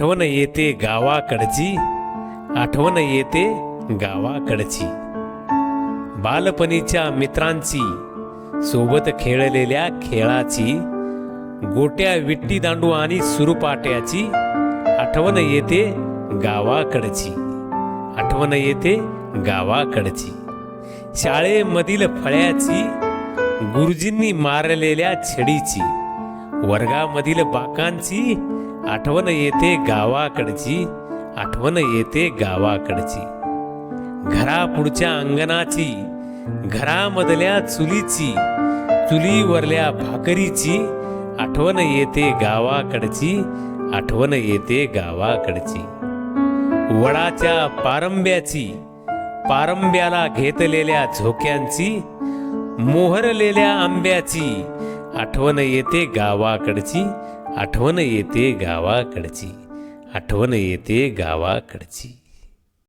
आठवण येते गावाकडची आठवण येते गावाकडची. बालपणीच्या मित्रांची सोबत खेळलेल्या खेळाची गोट्या विट्टी दांडू आणि सुरुपाट्याची आठवण येते गावाकडची. आठवण येते गावाकडची. शाळेमधील फळ्याची गुरुजींनी मारलेल्या छडीची वर्गामधील बाकांची आठवण येते गावाकडची आठवण येते गावाकडची. घरापुढच्या अंगणाची घरामधल्या चुलीची चुलीवरल्या भाकरीची आठवण येते गावाकडची आठवण येते गावाकडची. वडाच्या पारंब्याची पारंब्याला घेतलेल्या झोक्यांची मोहरलेल्या आंब्याची आठवण येते गावाकडची आठवण येते गावाकडची आठवण येते गावाकडची.